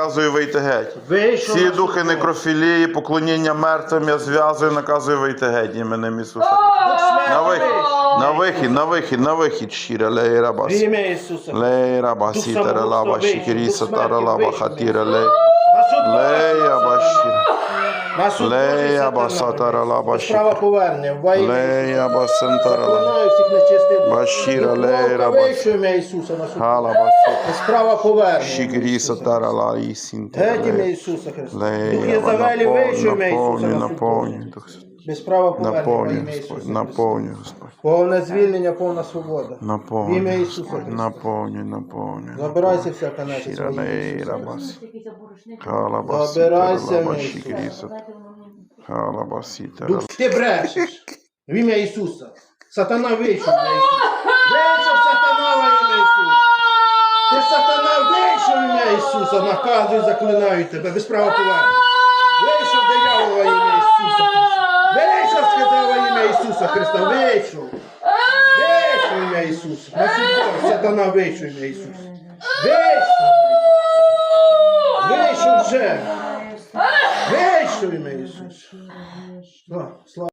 наказую вийти геть. Вийшов Всі на духи некрофілії, поклоніння мертвим я зв'язую, наказую вийти геть іменем Ісуса. На вихід, на вихід, на вихід, на вихід, щире, Лей В ім'я Ісуса. Лейра басітера лаба, шикіріса тара лаба, хатіра лей. Лей суд Лея Лея Божий, сатана. басатара лаба, Без права шикіра. повернення. Во ім'я Лея басентара лаба. Заклинаю всіх нечистих. духів. Башіра, Від лейра, вовка бас. вийшов ім'я Ісуса на суд. Хала басіта. Без права повернення. Шикіріса тара ла і сінтера Геть ім'я лей. Ісуса Христа. Дух Лея, Єзавелі вийшов ім'я Ісуса наповнюй, на суд. наповнюй, Божий. Дух Святий. Без права повернення во Наповнюй, Господь. Повне звільнення, повна свобода. В Наповнюй, ім'я Ісуса Христа. наповнюй, наповнюй. Забирайся всяка Христа. Хала басітера Забирайся, лаба, мій шикіріса. Хала Дух, ти брешеш. В ім'я Ісуса. Сатана вийшов в ім'я Ісуса. Вийшов сатана во ім'я Ісуса. Ти сатана вийшов в ім'я Ісуса. Наказую, заклинаю тебе. Без права повернення. Вийшов диявол во ім'я Ісуса Христа. Вийшов, сказав во ім'я Ісуса Христа. Вийшов. Вийшов ім'я Ісуса. На суд сатана вийшов ім'я Ісуса. Вийшов. Вийшов вже. Вийшов ім'я. Слава. Слава.